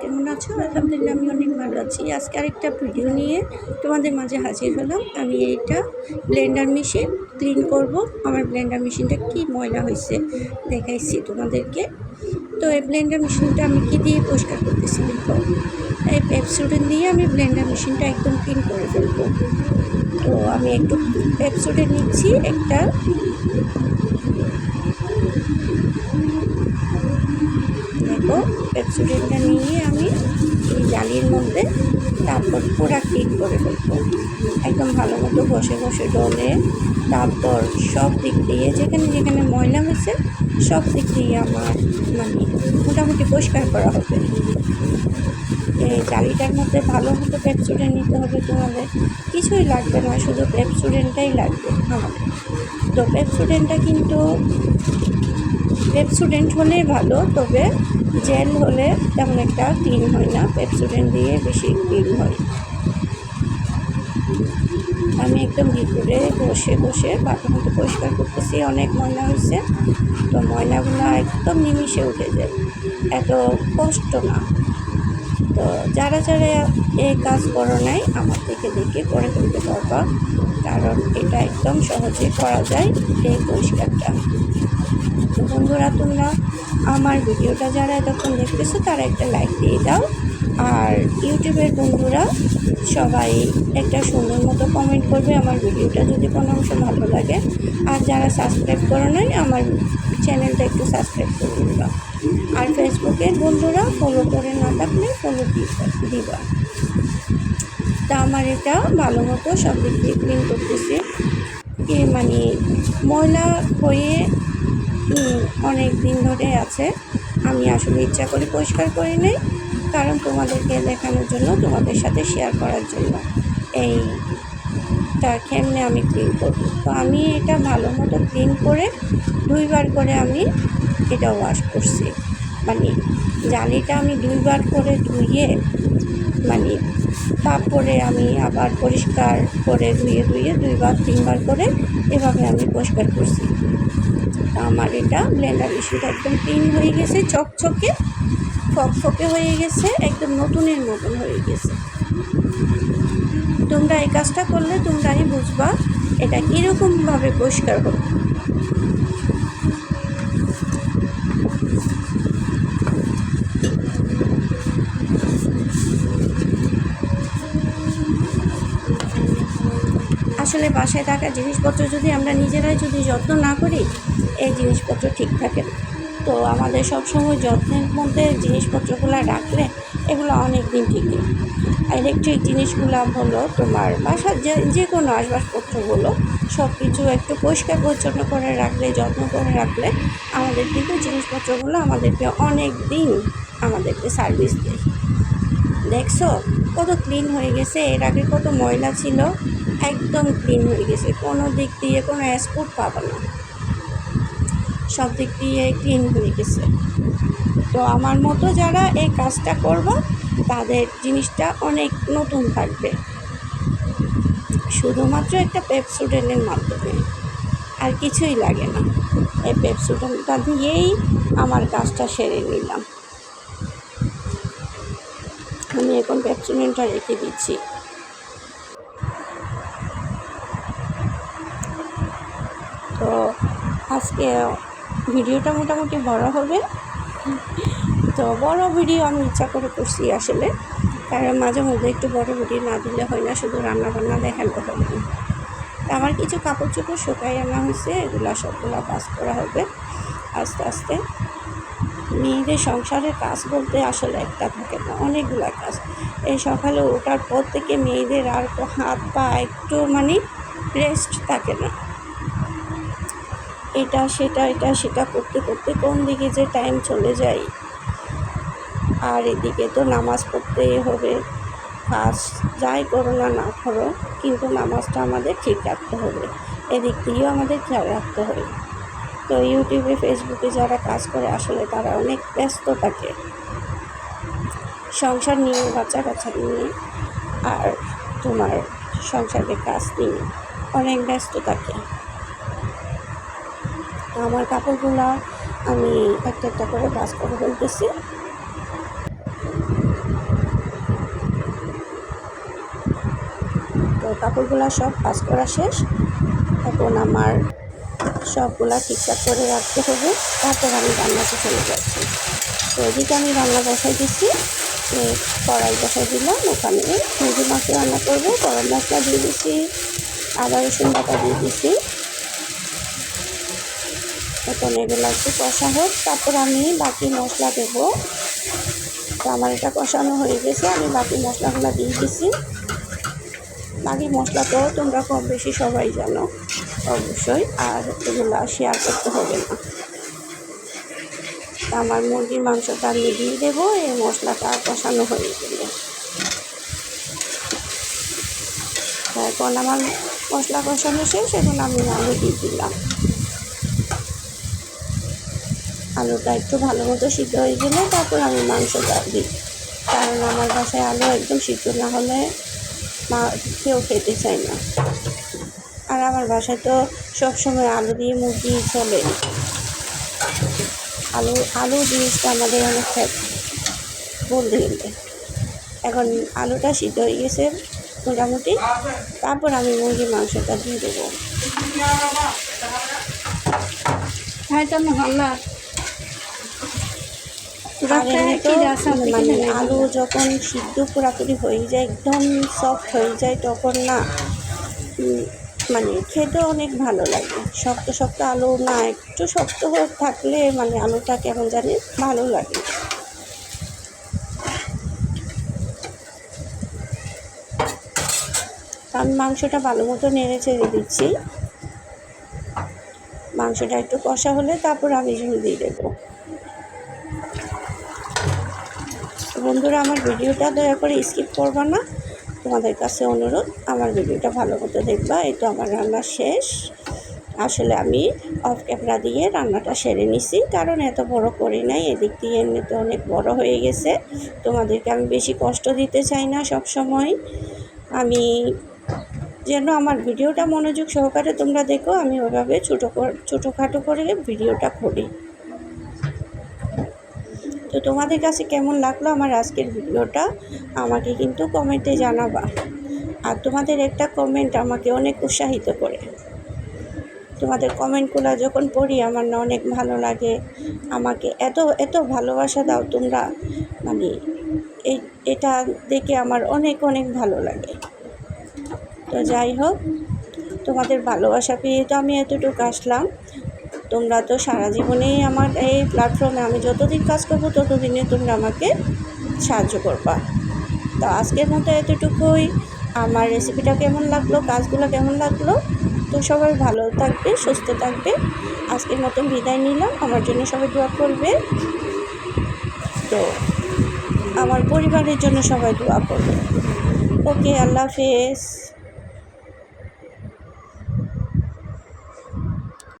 কেমন আছো? আলহামদুলিল্লাহ আমি অনেক ভালো আছি। আজকে আরেকটা ভিডিও নিয়ে তোমাদের মাঝে হাজির হলাম। আমি এইটা ব্লেন্ডার মেশিন ক্লিন করব। আমার ব্লেন্ডার মেশিনটা কি ময়লা হয়েছে দেখাইছি তোমাদেরকে। তো এই ব্লেন্ডার মেশিনটা আমি কি দিয়ে পরিষ্কার করতেছি দেখো? এই পেপসুডেন দিয়ে আমি ব্লেন্ডার মেশিনটা একদম ক্লিন করে ফেলব। তো আমি একটু পেপসুডেন নিচ্ছি একটা। পেপসুডেনটা নিয়ে আমি এই জালির মধ্যে তারপর পুরা ক্লিন করে ফেলব। একদম ভালো মতো বসে বসে ডলে, তারপর সব দিক দিয়ে যেখানে যেখানে ময়লা হয়েছে, সব দিক দিয়ে আমার মানে মোটামুটি পরিষ্কার করা হবে। এই জালিটার মধ্যে ভালো মতো পেপসুডেন্ট নিতে হবে তোমাদের। কিছুই লাগবে না, শুধু পেপসুডেন্টটাই লাগবে আমাদের তো পেপসুডেন্টটা কিন্তু পেপসুডেন্ট হলেই ভালো, তবে জেল হলে তেমন একটা ক্লিন হয় না পেপসুডেন্ট দিয়ে বেশি ক্লিন হয়। আমি একদম ভিতরে বসে বসে বাটার মতো পরিষ্কার করতেছি, অনেক ময়লা হয়েছে। তো ময়লাগুলো একদম নিমিশে উঠে যায়, এত কষ্ট না। তো যারা যারা এই কাজ করো নাই, আমার থেকে দেখে করে ফেলতে পারবা, কারণ এটা একদম সহজে করা যায় এই পরিষ্কারটা। বন্ধুরা, তোমরা আমার ভিডিওটা যারা এতক্ষণ দেখতেছো, তারা একটা লাইক দিয়ে দাও। আর ইউটিউবের বন্ধুরা, সবাই একটা সুন্দর মতো কমেন্ট করবে আমার ভিডিওটা যদি কোনো অংশ ভালো লাগে। আর যারা সাবস্ক্রাইব করো নাই, আমার চ্যানেলটা একটু সাবস্ক্রাইব করে দিবা আর ফেসবুকের বন্ধুরা ফলো করে না থাকলে ফলো দিবা। তা আমার এটা ভালো মতো সব দিক দিয়ে ক্লিন করতেছি। মানে ময়লা হয়ে অনেক দিন ধরে আছে। আমি আসলে ইচ্ছা করে পরিষ্কার করে নেই, কারণ তোমাদেরকে দেখানোর জন্য, তোমাদের সাথে শেয়ার করার জন্য। এইটা কেমনে আমি ক্লিন করব। তো আমি এটা ভালো মতো ক্লিন করে দুইবার করে আমি এটা ওয়াশ করছি। মানে জালিটা আমি দুইবার করে ধুয়ে মানে তারপরে আমি আবার পরিষ্কার করে ধুয়ে ধুয়ে দুইবার, তিনবার করে এভাবে আমি পরিষ্কার করছি। আমার এটা ব্লেন্ডার ইস্যুটা একদম ক্লিন হয়ে গেছে, চকচকে, ফকফকে হয়ে গেছে, একদম নতুনের মতন হয়ে গেছে। তোমরা এই কাজটা করলে তোমরাই বুঝবা, এটা কীরকমভাবে পরিষ্কার হবে আসলে বাসায় থাকা জিনিসপত্র যদি আমরা নিজেরাই যদি যত্ন না করি, এই জিনিসপত্র ঠিক থাকে তো আমাদের সবসময় যত্নের মধ্যে জিনিসপত্রগুলো রাখলে এগুলো অনেক দিন টিকে ইলেকট্রিক জিনিসগুলো হলো তোমার বাসার যে যে কোনো আসবাবপত্রগুলো সব কিছু একটু পরিষ্কার পরিচ্ছন্ন করে রাখলে, যত্ন করে রাখলে আমাদের কিন্তু জিনিসপত্রগুলো আমাদেরকে অনেক দিন আমাদেরকে সার্ভিস দেয়। দেখছ? কত ক্লিন হয়ে গেছে। এর আগে কত ময়লা ছিল। একদম ক্লিন হয়ে গেছে। কোনো দিক দিয়ে কোনো স্পট পাবো না। সব দিক দিয়ে ক্লিন হয়ে গেছে। তো আমার মতো যারা এই কাজটা করব, তাদের জিনিসটা অনেক নতুন থাকবে। শুধুমাত্র একটা পেপসুডেনের মাধ্যমে। আর কিছুই লাগে না। এই পেপসুডেনটা দিয়েই আমার কাজটা সেরে নিলাম। আমি এখন পেপসুডেনটা রেখে দিচ্ছি তো আজকে ভিডিওটা মোটামুটি বড় হবে। তো বড় ভিডিও আমি ইচ্ছা করে করছি আসলে। কারণ মাঝে মধ্যে একটু বড় ভিডিও না দিলে হয় না, শুধু রান্না বান্না দেখালে হবে আমার কিছু কাপড় চোপড় শুকাই আনা হয়েছে, এগুলো সবগুলো কাজ করা হবে আস্তে আস্তে। মেয়েদের সংসারের কাজ বলতে আসলে একটা থাকে না, অনেকগুলো কাজ। এই সকালে ওঠার পর থেকে মেয়েদের আর হাত পা একটু মানে রেস্ট থাকে না। এটা, সেটা এটা, সেটা করতে করতে কোন দিকে যে টাইম চলে যায়। আর এদিকে তো নামাজ পড়তেই হবে। কাজ যাই করো না না করো, কিন্তু নামাজটা আমাদের ঠিক রাখতে হবে। এদিক দিয়েও আমাদের খেয়াল রাখতে হবে। তো ইউটিউবে ফেসবুকে যারা কাজ করে, আসলে তারা অনেক ব্যস্ত থাকে। সংসার নিয়ে বাচ্চা কাচ্চা নিয়ে, আর তোমার সংসারের কাজ নিয়ে অনেক ব্যস্ত থাকে। আমার কাপড়গুলো আমি একটা একটা করে বাস করে ফেলতেছি। তো কাপড়গুলো সব বাস করা শেষ। এখন আমার সবগুলো ঠিকঠাক করে রাখতে হবে। তারপর আমি রান্নাতে চলে যাচ্ছি। তো এদিকে আমি রান্না বসাই দিচ্ছি। কড়াই বসাই দিলাম। ওখানে মুরগি মাছ রান্না করব, গরম মশলা দিয়ে দিচ্ছি, আদা রসুন বাটা দিয়ে দিচ্ছি। এখন এগুলো একটু কষা হোক তারপর আমি বাকি মশলা দেবো। তো আমার এটা কষানো হয়ে গেছে, আমি বাকি মশলাগুলো দিয়ে দিছি। বাকি মশলা তো তোমরা কম বেশি সবাই জানো, অবশ্যই, আর এগুলো শেয়ার করতে হবে না। তা আমার মুরগির মাংসটা আমি দিয়ে দেবো, এই মশলাটা কষানো হয়ে গেলে। তা এখন আমার মশলা কষানো শেষ, এখন আমি আলু দিয়ে দিলাম। আলুটা একটু ভালো মতো সিদ্ধ হয়ে গেলে তারপর আমি মাংসটা দিই। কারণ আমার বাসায় আলু একদম সিদ্ধ না হলে মা কেউ খেতে চায় না। আর আমার বাসায় তো সবসময় আলু দিয়ে মুরগি চলে। আলু আলু জিনিসটা আমাদের অনেক বলতে গেলে। এখন আলুটা সিদ্ধ হয়ে গেছে মোটামুটি, তারপর আমি মুরগির মাংসটা দিয়ে দেবো। হ্যাঁ তো মহল্লা মানে আলু যখন সিদ্ধ পুরাপুরি হয়ে যায় একদম সফট হয়ে যায় তখন না মানে খেতে অনেক ভালো লাগে। শক্ত শক্ত আলু না একটু শক্ত হয়ে থাকলে মানে আলুটা কেমন জানি ভালো লাগে। আমি মাংসটা ভালো মতো নেড়ে চেড়ে দিচ্ছি। মাংসটা একটু কষা হলে তারপর আমি ঝুল দিয়ে দেবো। বন্ধুরা, আমার ভিডিওটা দয়া করে স্কিপ করবা না। তোমাদের কাছে অনুরোধ, আমার ভিডিওটা ভালো মতো দেখবা এই তো আমার রান্না শেষ। আসলে আমি অফ ক্যামেরা দিয়ে রান্নাটা সেরে নিছি, কারণ এত বড় করি নাই, এদিক দিয়ে এমনিতে অনেক বড় হয়ে গেছে। তোমাদেরকে আমি বেশি কষ্ট দিতে চাই না সব সময় আমি যেন আমার ভিডিওটা মনোযোগ সহকারে তোমরা দেখো, আমি ওইভাবে ছোটো ছোটোখাটো করে ভিডিওটা করি। তো তোমাদের কাছে কেমন লাগল আমার আজকের ভিডিওটা? আমাকে কিন্তু কমেন্টে জানাবা। আর তোমাদের একটা কমেন্ট আমাকে অনেক উৎসাহিত করে। তোমাদের কমেন্টগুলো যখন পড়ি, আমার না অনেক ভালো লাগে। আমাকে এত এত ভালোবাসা দাও তোমরা। মানে এই, এটা দেখে আমার অনেক অনেক ভালো লাগে। তো যাই হোক, তোমাদের ভালোবাসা পেয়ে তো আমি এতটুকু আসলাম। তোমরা তো সারা জীবনেই আমার এই প্ল্যাটফর্মে আমি যতদিন কাজ করব, ততদিনে তোমরা আমাকে সাহায্য করবা। তো আজকের মতো এতটুকুই। আমার রেসিপিটা কেমন লাগল? কাজগুলো কেমন লাগল? তো সবাই ভালো থাকবে, সুস্থ থাকবে। আজকের মতন বিদায় নিলাম। আমার জন্য সবাই দোয়া করবে। তো আমার পরিবারের জন্য সবাই দোয়া করবে। ওকে, আল্লাহ হাফেজ।